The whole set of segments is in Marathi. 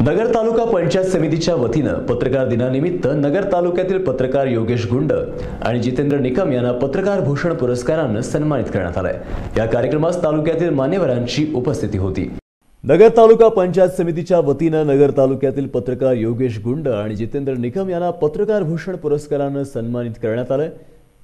नगर तालुका पंचायत समितीच्या वतीनं पत्रकार दिनानिमित्त नगर तालुक्यातील पत्रकार योगेश गुंड आणि जितेंद्र निकम यांना पत्रकार भूषण पुरस्कारानं सन्मानित करण्यात आलंय. या कार्यक्रमास तालुक्यातील मान्यवरांची उपस्थिती होती. नगर तालुका पंचायत समितीच्या वतीनं नगर तालुक्यातील पत्रकार योगेश गुंड आणि जितेंद्र निकम यांना पत्रकार भूषण पुरस्कारानं सन्मानित करण्यात आलंय.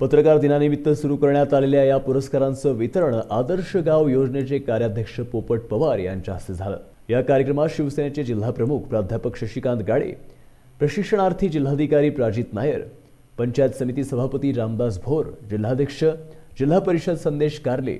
पत्रकार दिनानिमित्त सुरू करण्यात आलेल्या या पुरस्कारांचं वितरण आदर्श गाव योजनेचे कार्याध्यक्ष पोपट पवार यांच्या हस्ते झालं. या कार्यक्रमात शिवसेनेचे जिल्हाप्रमुख प्राध्यापक शशिकांत गाडे प्रशिक्षणार्थी जिल्हाधिकारी प्राजित नायर पंचायत समिती सभापती रामदास भोर जिल्हाध्यक्ष जिल्हा परिषद संदेश कारले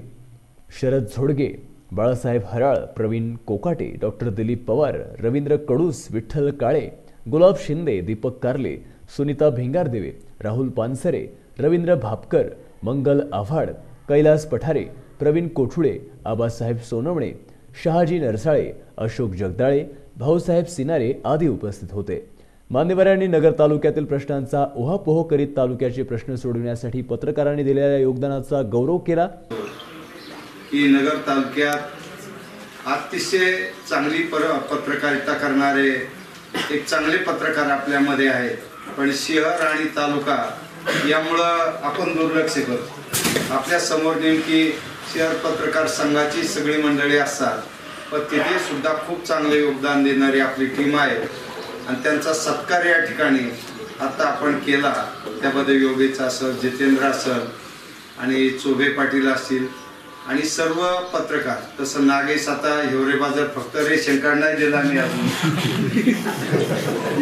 शरद झोडगे बाळासाहेब हराळ प्रवीण कोकाटे डॉक्टर दिलीप पवार रवींद्र कडूस विठ्ठल काळे गुलाब शिंदे दीपक कारले सुनीता भिंगारदेवे राहुल पानसरे रवींद्र भापकर मंगल आव्हाड कैलास पठारे प्रवीण कोठुळे आबासाहेब सोनवणे शहाजी नरसाळे अशोक जगदाळे भाऊसाहेब सिनारे आदी उपस्थित होते. मान्यवरांनी नगर तालुक्यातील प्रश्नांचा उहापोह करीत तालुक्याचे प्रश्न सोडविण्यासाठी पत्रकारांनी दिलेल्या योगदानाचा गौरव केला. की नगर तालुक्यात अतिशय चांगली पर पत्रकारिता करणारे एक चांगले पत्रकार आपल्यामध्ये आहेत. पण शहर आणि तालुका यामुळं आपण दुर्लक्ष करतो. आपल्यासमोर नेमकी शहर पत्रकार संघाची सगळी मंडळी असतात. पण तिथे सुद्धा खूप चांगले योगदान देणारी आपली टीम आहे. आणि त्यांचा सत्कार या ठिकाणी आता आपण केला. त्याबद्दल योगेश सर जितेंद्र सर आणि चोभे पाटील असतील. आणि सर्व पत्रकार तसं नागेश आता हिवरे बाजार फक्त रेशन नाही दिला मी अजून.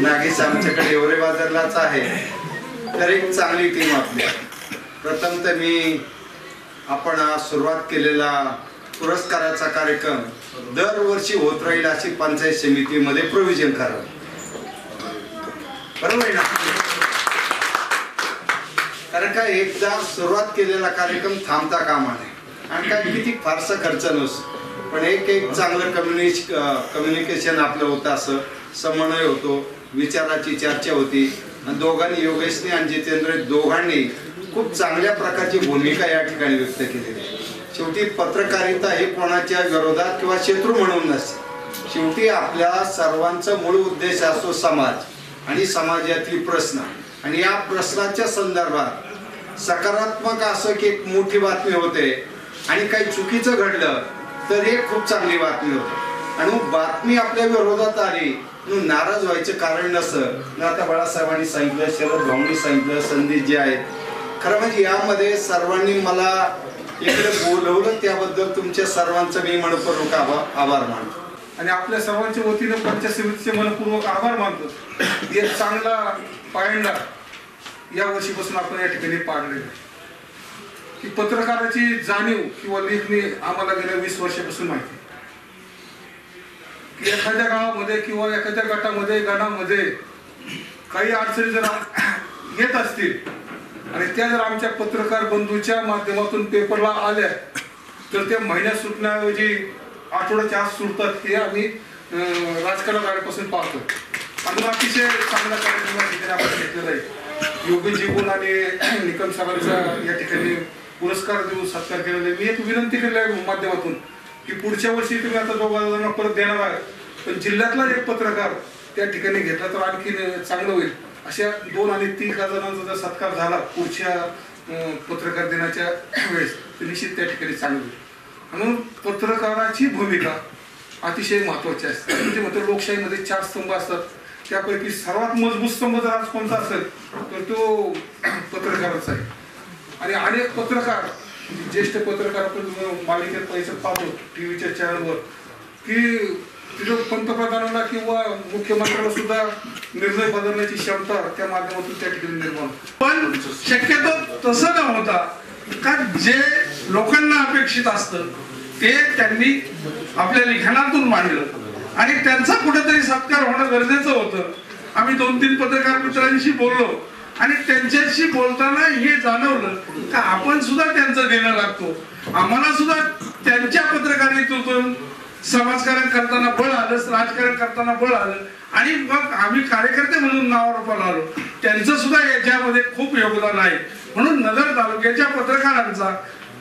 नागेश आमच्याकडे हिवरे बाजारलाच आहे. तर एक चांगली टीम आपली. प्रथम तर मी आपण आज सुरुवात केलेला पुरस्काराचा कार्यक्रम दरवर्षी होत राहील अशी पंचायत समितीमध्ये प्रोव्हिजन करावं. बरोबर आहे ना? कारण काय एकदा सुरुवात केलेला कार्यक्रम थांबता कामा नये. आणि काय किती फारसा खर्च नसतो. पण एक एक चांगलं कम्युनिश कम्युनिकेशन आपलं होतं असं समन्वय होतो विचाराची चर्चा होती. आणि दोघांनी योगेशने आणि जितेंद्र दोघांनी खूप चांगल्या प्रकारची भूमिका या ठिकाणी व्यक्त केलेली आहे. शेवटी पत्रकारिता हे कोणाच्या विरोधात किंवा शत्रू म्हणून नसते. शेवटी आपल्या सर्वांचा मूळ उद्देश असतो समाज आणि समाजातील प्रश्न. आणि या प्रश्नाच्या संदर्भात सकारात्मक असं की एक मोठी बातमी होते आणि काही चुकीचं घडलं तर हे खूप चांगली बातमी होते. आणि बातमी आपल्या विरोधात आली नाराज व्हायचं कारण नसतं. आता बाळासाहेबांनी सांगितलं शरद भाऊनी सांगितलं संदेश जे आहेत खरं म्हणजे यामध्ये सर्वांनी मला इकडे बोलवलं त्याबद्दल तुमच्या सर्वांचं मी मनपूर्वक आभार आभार मानतो. आणि आपल्या सर्वांच्या वतीनं पंचायत समितीचे मनपूर्वक आभार मानतो. एक चांगला पायंडा या वर्षीपासून आपण या ठिकाणी पाडलेला की पत्रकाराची जाणीव किंवा लेखणी आम्हाला गेल्या वीस वर्षापासून माहिती की एखाद्या गावामध्ये किंवा एखाद्या गटामध्ये गणामध्ये काही अडचणी जर येत असतील आणि त्या जर आमच्या पत्रकार बंधूच्या माध्यमातून पेपरला आल्या तर त्या महिन्यात सुटण्याऐवजी आठवड्याच्या आत सुटतात हे आम्ही अं, राजकारण आल्यापासून पाहतो आणि अतिशय चांगला कार्यक्रम ठिकाणी आपण घेतलेला आहे. योगी जीवन आणि निकम साहेबांचा या ठिकाणी पुरस्कार देऊन सत्कार केलेला आहे. मी एक विनंती केलेली आहे माध्यमातून की पुढच्या वर्षी तुम्ही आता दोघा जणांना परत देणार आहे पण जिल्ह्यातला एक पत्रकार त्या ठिकाणी घेतला तर आणखी चांगलं होईल. अशा दोन आणि तीन जणांचा जर सत्कार झाला पुढच्या पत्रकार दिनाच्या वेळेस तर निश्चित त्या ठिकाणी चांगलं होईल. म्हणून पत्रकाराची भूमिका अतिशय महत्वाची असते. म्हणजे म्हणतो लोकशाहीमध्ये चार स्तंभ असतात. त्यापैकी सर्वात मजबूत स्तंभ जर आज कोणता असेल तर तो पत्रकारच आहे. आणि अनेक पत्रकार ज्येष्ठ पत्रकार आपण मालिकेत पैसे पाहतो टी व्हीच्या चॅनलवर की तिथं पंतप्रधानांना किंवा मुख्यमंत्र्याला सुद्धा निर्णय बदलण्याची क्षमता त्या माध्यमातून त्या ठिकाणी निर्माण पण शक्यतो तसं न होता का जे लोकांना अपेक्षित असतं ते त्यांनी आपल्या लिखाणातून मांडलं. आणि त्यांचा कुठेतरी सत्कार होणं गरजेचं होतं. आम्ही दोन तीन पत्रकार मित्रांशी बोललो आणि त्यांच्याशी बोलताना हे जाणवलं का आपण सुद्धा त्यांचं देणं लागतो. आम्हाला सुद्धा त्यांच्या पत्रकारितेतून समाजकारण करताना बळ आलं राजकारण करताना बळ आलं. आणि मग आम्ही कार्यकर्ते म्हणून नावारूपाला आलो. त्यांचं सुद्धा याच्यामध्ये खूप योगदान आहे. म्हणून नगर तालुक्याच्या पत्रकारांचा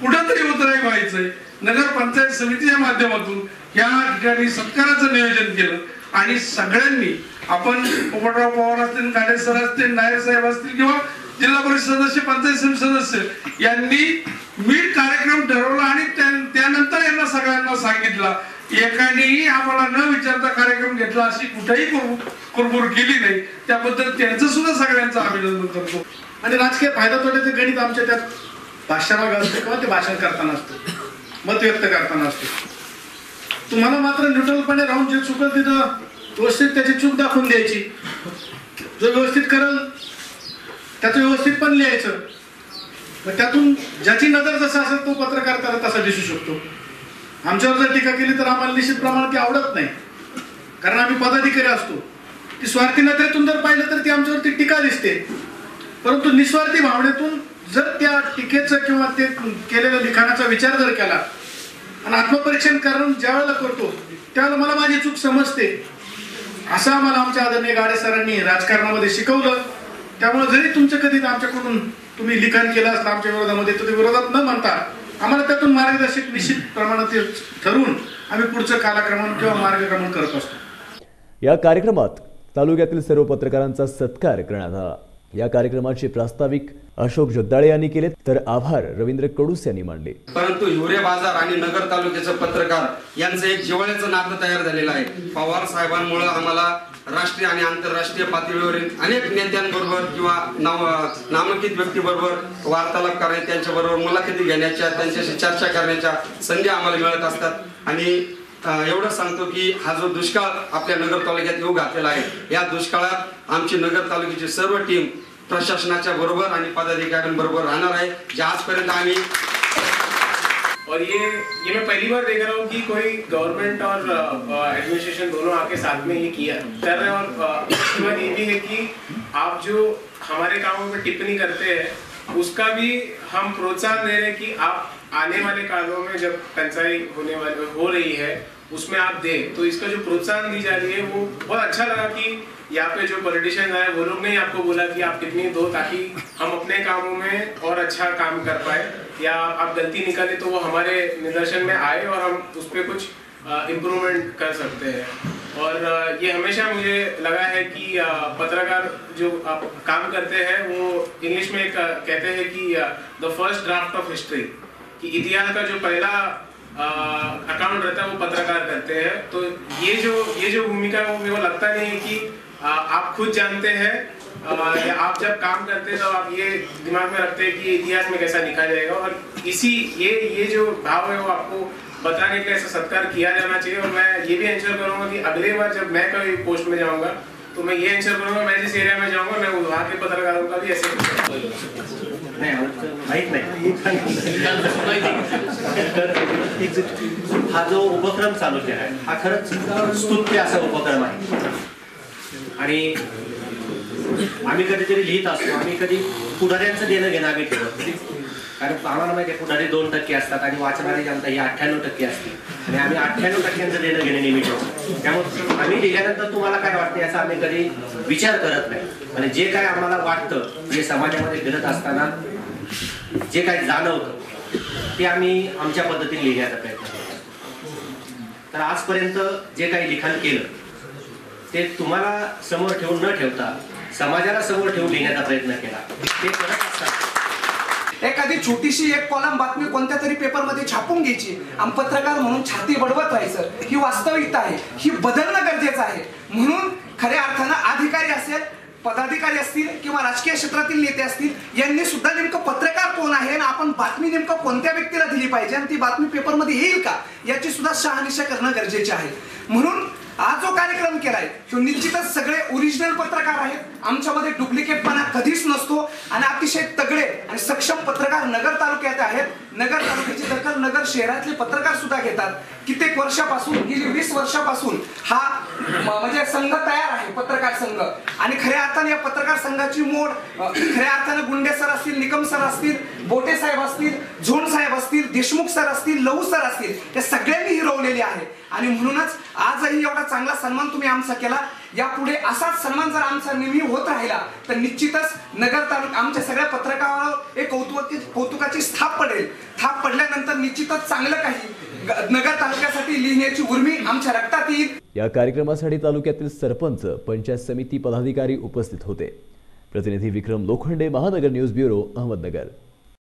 कुठंतरी उतराई व्हायचंय. नगर पंचायत समितीच्या माध्यमातून या ठिकाणी सत्काराचं नियोजन केलं. आणि सगळ्यांनी आपण पोपटराव पवार असतील गाडे सर असतील नायर साहेब असतील किंवा जिल्हा परिषद सदस्य पंचायत समिती सदस्य यांनी मी कार्यक्रम ठरवला आणि त्या- त्यानंतर यांना सगळ्यांना सांगितलं एकानेही आम्हाला न विचारता कार्यक्रम घेतला अशी कुठेही कुरबुर केली नाही. त्याबद्दल त्यांचं सुद्धा सगळ्यांचं अभिनंदन करतो. आणि राजकीय फायदा तोट्याचं गणित आमच्या त्यात भाषणामाग असते किंवा ते भाषण करताना असतं. मत व्यक्त करताना असतं. तुम्हाला मात्र न्यूट्रलपणे राहून जे चुकल तिथं व्यवस्थित त्याची चूक दाखवून द्यायची. जो व्यवस्थित करल त्याचं व्यवस्थित पण लिहायचं. तर त्यातून ज्याची नजर जसा असेल तो पत्रकार त्याला तसा दिसू शकतो. आमच्यावर जर टीका केली तर आम्हाला निश्चित प्रमाणात ती आवडत नाही. कारण आम्ही पदाधिकारी असतो. ती स्वार्थी नजरेतून जर पाहिलं तर ती आमच्यावरती टीका दिसते. परंतु निस्वार्थी भावनेतून जर त्या टीकेचं किंवा ते केलेल्या लिखाणाचा विचार जर केला आणि आत्मपरीक्षण करून ज्यावेळेला करतो त्यावेळेला मला माझी चूक समजते. असं आम्हाला आमच्या आदरणीय गाडे सरांनी राजकारणामध्ये शिकवलं. त्यामुळे जरी तुमचं कधी आमच्याकडून तुम्ही लिखाण केलं असलं आमच्या विरोधामध्ये तर ते विरोधात न म्हणता आम्हाला त्यातून मार्गदर्शक निश्चित प्रमाणात ठरवून आम्ही पुढचं कालाक्रमण किंवा मार्गक्रमण करत असतो. या कार्यक्रमात तालुक्यातील सर्व पत्रकारांचा सत्कार करण्यात आला. या कार्यक्रमाचे प्रास्ताविक अशोक जगदाळे यांनी केले तर आभार रवींद्र कडूस यांनी मांडले परंतु हिवरे बाजार आणि नगर तालुक्याचे पत्रकार यांचं एक जिव्हाळ्याचं नातं तयार झालेलं आहे. पवार साहेबांमुळे आम्हाला राष्ट्रीय आणि आंतरराष्ट्रीय पातळीवरील अनेक नेत्यांबरोबर किंवा नाव नामांकित व्यक्तीबरोबर वार्तालाप करणे त्यांच्याबरोबर मुलाखती घेण्याच्या त्यांच्याशी चर्चा करण्याच्या संधी आम्हाला मिळत असतात. आणि एवढं सांगतो की हा जो दुष्काळ आपल्या नगर तालुक्यात येऊ घातलेला आहे या दुष्काळात आमची नगर तालुक्याची सर्व टीम प्रशासनाच्या बरोबर आणि पदाधिकाऱ्यांबरोबर राहणार आहे. जे आजपर्यंत आम्ही और ये ये मैं पहली बार देख रहा हूँ कि कोई गवर्नमेंट और एडमिनिस्ट्रेशन दोनों आके साथ में ये किया। कर रहे हैं और उसके बाद ये भी है कि आप जो हमारे कामों में टिप्पणी करते हैं, उसका भी हम प्रोत्साहन दे रहे हैं कि आप आने वाले कालों में जब पंचायत होने वाली, हो रही है, उसमें आप दे। तो इसका जो प्रोत्साहन दी जा रही है, वो बहुत अच्छा लगा कि यहाँ पे जो पॉलिटिशियन आए वो लोग ने आपको बोला कि आप कितनी दो ताकि हम अपने कामों में और अच्छा काम कर पाए। या आप गलती निकाले तो वो हमारे निदर्शन में आए और हम उस पर कुछ इम्प्रूवमेंट कर सकते हैं। और ये हमेशा मुझे लगा है कि पत्रकार जो आप काम करते हैं, वो इंग्लिश में कहते हैं कि the first draft of history कि इतिहास का जो पहला अकाउंट रहता है, वो पत्रकार करते हैं। तो ये जो ये जो भूमिका है, वो मेरे को लगता नहीं है कि आप खुद जानते हैं आप जब काम करते हैं तो आप ये दिमाग में रखते हैं कि इतिहास में कैसा लिखा जाएगा और इसी, ये ये जो भाव है वो आपको बताने के लिए ऐसा सत्कार किया जाना चाहिए और मैं ये भी एंश्योर करूँगा कि अगली बार जब मैं कोई पोस्ट में जाऊँगा तो मैं ये एंश्योर करूँगा, मैं जिस एरिया में जाऊँगा, मैं वहाँ के पत्रकारों का भी ऐसे हा, जो उपक्रम चालू केला हा, खरंच स्तुत्य असा उपक्रम आहे. आणि आम्ही कधीतरी लिहित असतो. आम्ही कधी पुढाऱ्यांचं देणं घेणं आम्ही ठेवत कारण आम्हाला माहिती आहे पुढारी दोन टक्के असतात आणि वाचणारी जनता ही अठ्ठ्याण्णव टक्के असते. आणि आम्ही अठ्ठ्याण्णव टक्क्यांचं देणं घेणं नेहमी ठेवतो. त्यामुळे आम्ही लिहिल्यानंतर तुम्हाला काय वाटतं याचा आम्ही कधी विचार करत नाही. आणि जे काय आम्हाला वाटतं जे समाजामध्ये घडत असताना जे काही जाणवतं ते आम्ही आमच्या पद्धतीने लिहिण्याचा प्रयत्न करतो. तर आजपर्यंत जे काही लिखाण केलं ते तुम्हाला समोर ठेवून न ठेवता समाजाला समोर ठेवून लिहिण्याचा प्रयत्न केला. ते करत असतात. एखादी छोटीशी एक कॉलम बातमी कोणत्या तरी पेपरमध्ये छापून घ्यायची. आणि पत्रकार म्हणून छाती बडवत राहायचं ही वास्तविकता आहे. ही बदलणं गरजेचं आहे. म्हणून खऱ्या अर्थानं अधिकारी असेल पदाधिकारी असतील किंवा राजकीय क्षेत्रातील नेते असतील यांनी सुद्धा नेमकं पत्रकार कोण आहे आणि आपण बातमी नेमकं कोणत्या व्यक्तीला दिली पाहिजे आणि ती बातमी पेपरमध्ये येईल का याची सुद्धा शहानिशा करणं गरजेचे आहे. म्हणून आज जो कार्यक्रम केलाय तो निश्चितच सगळे ओरिजिनल पत्रकार आहेत. आमच्यामध्ये डुप्लिकेटपणा कधीच नसतो आणि अतिशय तगडे आणि सक्षम पत्रकार नगर तालुक्यात आहेत. नगर तालुक्याची दखल नगर शहरातले पत्रकार सुद्धा घेतात. कित्येक वर्षापासून गेली वीस वर्षापासून हा म्हणजे संघ तयार आहे पत्रकार संघ. आणि खऱ्या अर्थाने या पत्रकार संघाची मोड खऱ्या अर्थाने गुंडे सर असतील निकम सर असतील बोटे साहेब असतील झोन साहेब असतील देशमुख सर असतील लहू सर असतील या सगळ्यांनी हिरवलेली आहे. आणि म्हणूनच आजही एवढा चांगला सन्मान तुम्ही आमचा केला. यापुढे असाच सन्मान जर आमचा नेहमी होत राहिला तर निश्चितच नगर तालुका आमच्या सगळ्या पत्रकारावर एक कौतुकाची कौतुकाची स्थाप पडेल. थाप पडल्यानंतर निश्चितच चांगलं काही नगर तालुक्यासाठी लिहिण्याची उर्मी आमच्या रक्तात येईल. या कार्यक्रमासाठी तालुक्यातील सरपंच पंचायत समिती पदाधिकारी उपस्थित होते. प्रतिनिधी विक्रम लोखंडे महानगर न्यूज ब्युरो अहमदनगर.